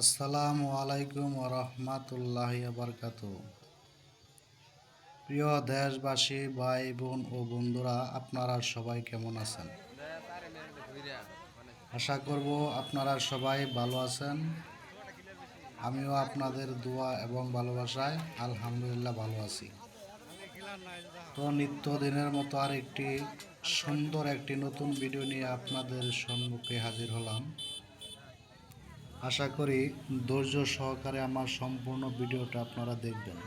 আসসালামু আলাইকুম রহমাতুল্লাহ বারকাত প্রিয় দেশবাসী ভাই বোন ও বন্ধুরা, আপনারা সবাই কেমন আছেন? আশা করব আপনারা সবাই ভালো আছেন। আমিও আপনাদের দোয়া এবং ভালোবাসায় আলহামদুলিল্লাহ ভালো আছি। তো নিত্যদিনের মতো আর একটি সুন্দর একটি নতুন ভিডিও নিয়ে আপনাদের সম্মুখে হাজির হলাম। আশা করি ধৈর্য সহকারে আমার সম্পূর্ণ ভিডিওটা আপনারা দেখবেন।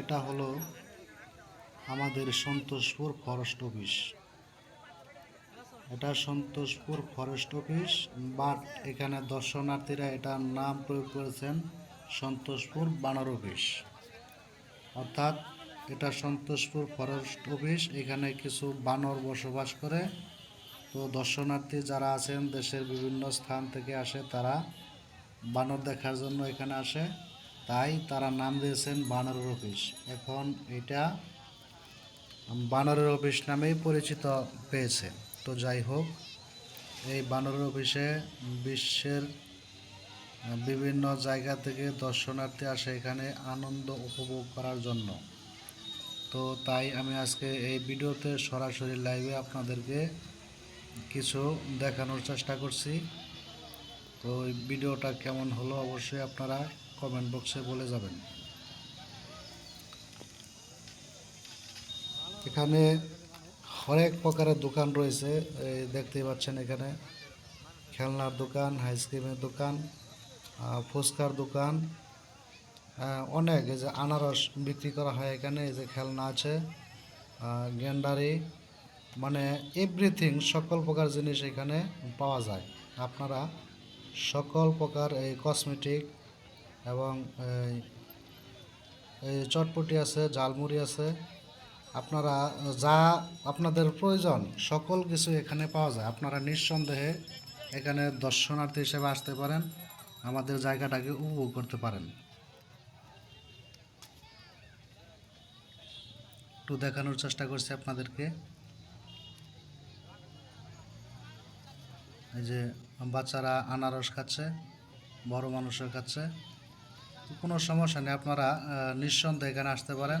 এটা হলো আমাদের সন্তোষপুর ফরেস্ট অফিস এটা সন্তোষপুর ফরেস্ট অফিস বাট এখানে দর্শনার্থীরা এটার নাম প্রয়োগ করেছেন সন্তোষপুর বানর অফিস অর্থাৎ এটা সন্তোষপুর ফরেস্ট অফিস এখানে কিছু বানর বসবাস করে। তো দর্শনার্থী যারা আছেন, দেশের বিভিন্ন স্থান থেকে আসে, তারা বানর দেখার জন্য এখানে আসে। তাই তারা নাম দিয়েছেন বানরের অফিস। এখন এটা বানরের অফিস নামেই পরিচিত পেয়েছে। তো যাই হোক, এই বানরের অফিসে বিশ্বের বিভিন্ন জায়গা থেকে দর্শনার্থী আসে এখানে আনন্দ উপভোগ করার জন্য। তো তাই আমি আজকে এই ভিডিওতে সরাসরি লাইভে আপনাদেরকে কিছু দেখানোর চেষ্টা করছি। তো ভিডিওটা কেমন হলো অবশ্যই আপনারা কমেন্ট বক্সে বলে যাবেন। এখানে হরেক প্রকারের দোকান রয়েছে দেখতেই পাচ্ছেন এখানে। খেলনার দোকান, আইসক্রিমের দোকান ফুচকার দোকান অনেক। যে আনারস বিক্রি করা হয় এখানে, এই যে খেলনা আছে গেন্ডারি মানে এভরিথিং সকল প্রকার জিনিস এখানে পাওয়া যায়। আপনারা সকল প্রকার এই কসমেটিক এবং এই চটপটি আছে, ঝালমুড়ি আছে, আপনারা যা আপনাদের প্রয়োজন সকল কিছু এখানে পাওয়া যায়। আপনারা নিঃসন্দেহে এখানে দর্শনার্থী হিসেবে আসতে পারেন, আমাদের জায়গাটাকে উপভোগ করতে পারেন। একটু দেখানোর চেষ্টা করছি আপনাদেরকে। এই যে বাচ্চারা আনারস খাচ্ছে, বড় মানুষের খাচ্ছে কোনো সমস্যা নেই, আপনারা নিঃসন্দেহে এখানে আসতে পারেন।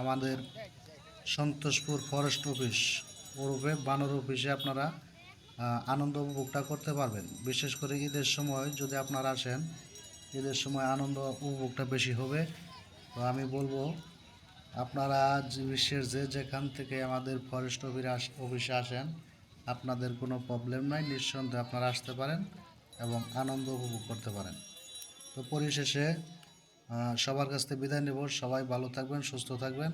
আমাদের সন্তোষপুর ফরেস্ট অফিস ওরূপে বানর অফিসে আপনারা আনন্দ উপভোগটা করতে পারবেন। বিশেষ করে ঈদের সময় যদি আপনারা আসেন, ঈদের সময় আনন্দ উপভোগটা বেশি হবে। তো আমি বলব, আপনারা বিশ্বের যে যেখান থেকে আমাদের ফরেস্ট অফিস অফিসে আসেন আপনাদের কোনো প্রবলেম নাই, নিঃসন্দেহে আপনারা আসতে পারেন এবং আনন্দ উপভোগ করতে পারেন। তো পরিশেষে সবার কাছ থেকে বিদায় নেব। সবাই ভালো থাকবেন, সুস্থ থাকবেন।